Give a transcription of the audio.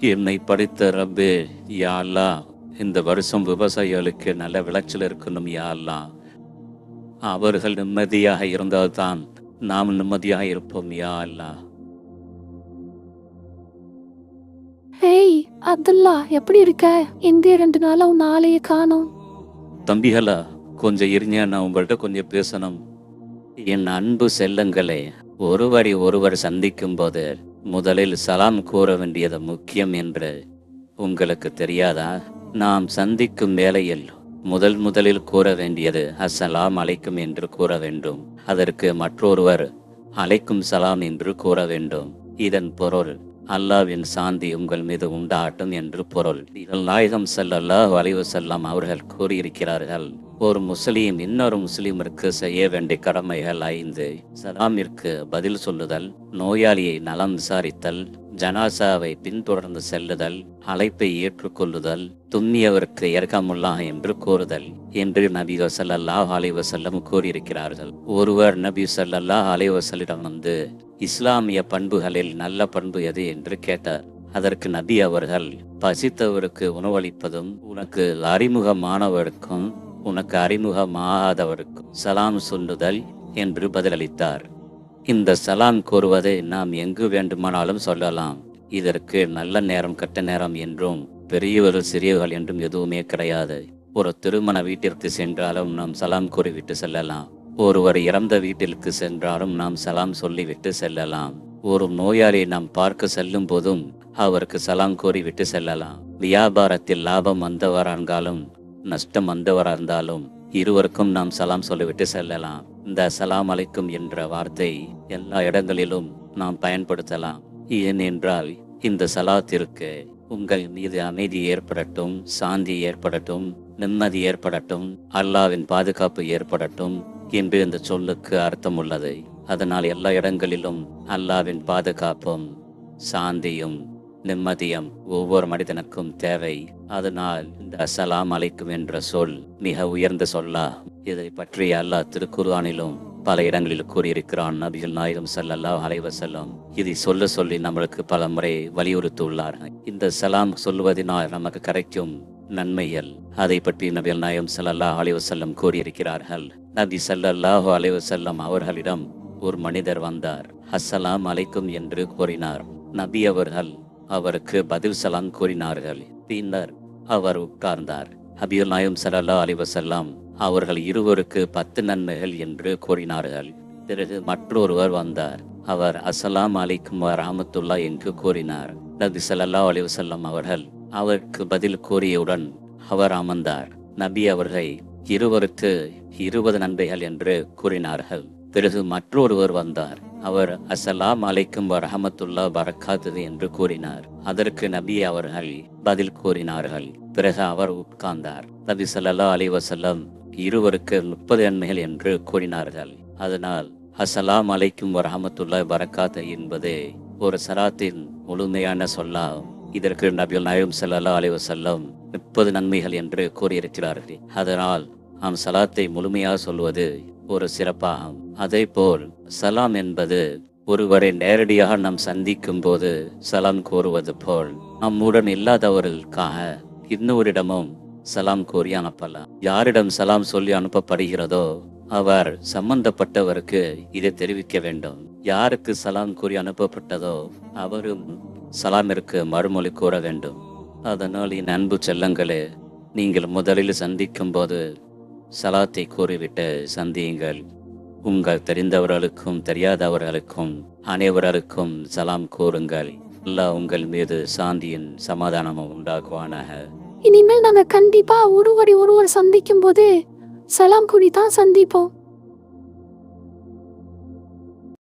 என்னை படித்த ரப்பே யா அல்லாஹ் இந்த வருஷம் விவசாயிகளுக்கு நல்ல விளைச்சல் இருக்கணும் யா அல்லாஹ் அவர்கள் நிம்மதியாக இருந்தால்தான் நாம் நிம்மதியாக இருப்போம் யா அல்லாஹ் ஹேய் அப்துல்லா எப்படி இருக்க? இந்த ரெண்டு நாளா உன் ஆளையே காணோம். தம்பிகளா கொஞ்சம் இருங்க நான் உங்கள்கிட்ட கொஞ்சம் பேசணும். என் அன்பு செல்லங்களே ஒருவரை ஒருவர் சந்திக்கும் போது முதலில் சலாம் கூற வேண்டியது முக்கியம் என்று உங்களுக்கு தெரியாதா? நாம் சந்திக்கும் வேளையில் முதல் முதலில் கூற வேண்டியது அஸ்ஸலாம் அலைக்கும் என்று கூற வேண்டும். அதற்கு மற்றொருவர் அலைக்கும் சலாம் என்று கூற வேண்டும். இதன் பொருள் அல்லாவின் சாந்தி உங்கள் மீது உண்டாட்டும் என்று பொருள். இதில் நாயகம் செல்லல்லா வலிவு செல்லாம் அவர்கள் கூறியிருக்கிறார்கள். ஒரு முஸ்லீம் இன்னொரு முஸ்லீமிற்கு செய்ய வேண்டிய கடமைகள் ஐந்து. சலாமிற்கு பதில் சொல்லுதல் நோயாளியை நலம் விசாரித்தல் ஜனாசாவை பின்தொடர்ந்து செல்லுதல் அழைப்பை ஏற்றுக்கொள்ளுதல் தும்மியவருக்கு இறக்கமுல்லா என்று கூறுதல் என்று நபி வசல்லாஹ் அலைவசல்லம் கூறியிருக்கிறார்கள். ஒருவர் நபி ஸல்லல்லாஹு அலைவசல்லிடம் வந்து இஸ்லாமிய பண்புகளில் நல்ல பண்பு எது? என்று கேட்டார். அதற்கு நபி அவர்கள் பசித்தவருக்கு உணவளிப்பதும் உனக்கு அறிமுகமானவருக்கும் உனக்கு அறிமுகமாகாதவருக்கும் சலாம் சொல்லுதல் என்று பதிலளித்தார். இந்த சலாம் கூறுவதை நாம் எங்கு வேண்டுமானாலும் சொல்லலாம். இதற்கு நல்ல நேரம் கெட்ட நேரம் என்றும் பெரியவர்கள் சிறியவர்கள் என்றும் எதுவுமே கிடையாது. ஒரு திருமண வீட்டிற்கு சென்றாலும் நாம் சலாம் கூறிவிட்டு செல்லலாம். ஒருவர் இறந்த வீட்டிற்கு சென்றாலும் நாம் சலாம் சொல்லிவிட்டு செல்லலாம். ஒரு நோயாளியை நாம் பார்க்க செல்லும் போதும் அவருக்கு சலாம் கூறிவிட்டு செல்லலாம். வியாபாரத்தில் லாபம் வந்தவரானாலும் நஷ்டம் வந்தவராக இருந்தாலும் இருவருக்கும் நாம் சலாம் சொல்லிவிட்டு செல்லலாம். இந்த சலாம் அலைக்கும் என்ற வார்த்தை எல்லா இடங்களிலும் நாம் பயன்படுத்தலாம். ஏனென்றால் இந்த சலாத்திற்கு உங்கள் மீது அமைதி ஏற்படட்டும் சாந்தி ஏற்படட்டும் நிம்மதி ஏற்படட்டும் அல்லாவின் பாதுகாப்பு ஏற்படட்டும் என்று இந்த சொல்லுக்கு அர்த்தம் உள்ளது அதனால் எல்லா இடங்களிலும் அல்லாவின் பாதுகாப்பும் சாந்தியும் நிம்மதியம் ஒவ்வொரு மனிதனுக்கும் தேவை. அதனால் இந்த அஸ்ஸலாம் அலைக்கும் என்ற சொல் மிக உயர்ந்த சொல்லா. இதை பற்றி அல்லாஹ் திருக்குர்ஆனிலும் பல இடங்களில் கூறியிருக்கிறான் நபிகள் நாயகம் சல்லல்லாஹ் அலைஹி வஸல்லம். இதை சொல்ல சொல்லி நம்மளுக்கு பல முறை வலியுறுத்தியுள்ளார். இந்த சலாம் சொல்லுவதனால் நமக்கு கிடைக்கும் நன்மைகள். அதை பற்றி நபிகள் நாயகம் ஸல்லல்லாஹு அலைஹி கூறியிருக்கிறார்கள். நபி ஸல்லல்லாஹு அலைஹி செல்லம் அவர்களிடம் ஒரு மனிதர் வந்தார். அஸ்ஸலாம் அலைக்கும் என்று கூறினார். நபி அவர்கள் அவருக்கு பதில் சலாம் கூறினார்கள். பின்னர் அவர் உட்கார்ந்தார். அபியுல் நாயம் சலல்லா அலிவசல்லாம் அவர்கள் இருவருக்கு பத்து நன்மைகள் என்று கூறினார்கள். பிறகு மற்றொருவர் வந்தார். அவர் அஸ்ஸலாம் அலைக்கும் ராமத்துல்லா என்று கூறினார். நபி சலல்லா அலைஹி அவர்கள் அவருக்கு பதில் கூறியவுடன் அவர் அமர்ந்தார். நபி அவர்கள் இருவருக்கு இருபது நன்மைகள் என்று கூறினார்கள். பிறகு மற்றொருவர் வந்தார். அவர் அஸ்ஸலாம் அலைக்கும் வரஹமத்துல்லா பரக்காத்தது என்று கூறினார். அதற்கு நபி அவர்கள் பதில் கூறினார்கள். பிறகு அவர் உட்கார்ந்தார். நபி சல்லா அலி வசல்லம் இருவருக்கு முப்பது நன்மைகள் என்று கூறினார்கள். அதனால் அஸ்ஸலாம் அலைக்கும் வரஹமத்துல்லா பரக்காத் என்பது ஒரு சலாத்தின் முழுமையான சொல்லாகும். இதற்கு நபிகள் நாயகம் சல்லா அலி வசல்லம் முப்பது நன்மைகள் என்று கூறியிருக்கிறார்கள். அதனால் நாம் சலாத்தை முழுமையாக சொல்வது ஒரு சிறப்பாகும். அதே போல் சலாம் என்பது ஒருவரை நேரடியாக நாம் சந்திக்கும் போது சலாம் கூறுவது போல் நம்முடன் இல்லாதவர்களுக்காக இன்னொரிடமும் சலாம் கூறி அனுப்பலாம். யாரிடம் சலாம் சொல்லி அனுப்பப்படுகிறதோ அவர் சம்பந்தப்பட்டவருக்கு இதை தெரிவிக்க வேண்டும். யாருக்கு சலாம் கூறி அனுப்பப்பட்டதோ அவரும் சலாமிற்கு மறுமொழி கூற வேண்டும். அதனால் என் அன்பு செல்லங்களே நீங்கள் முதலில் சந்திக்கும் போது சலாத்தை கூறிவிட்டு சந்தியுங்கள். உங்கள் தெரிந்தவர்களுக்கும் தெரியாதவர்களுக்கும் அனைவர்களுக்கும் சலாம் கூறுங்கள். அல்லாஹ் உங்கள் மீது சாந்தியின் சமாதானமும் உண்டாக்குவானாக. இனிமேல் நாங்க கண்டிப்பா ஒருவரை ஒருவர் சந்திக்கும் போது சலாம் கூறி தான் சந்திப்போம்.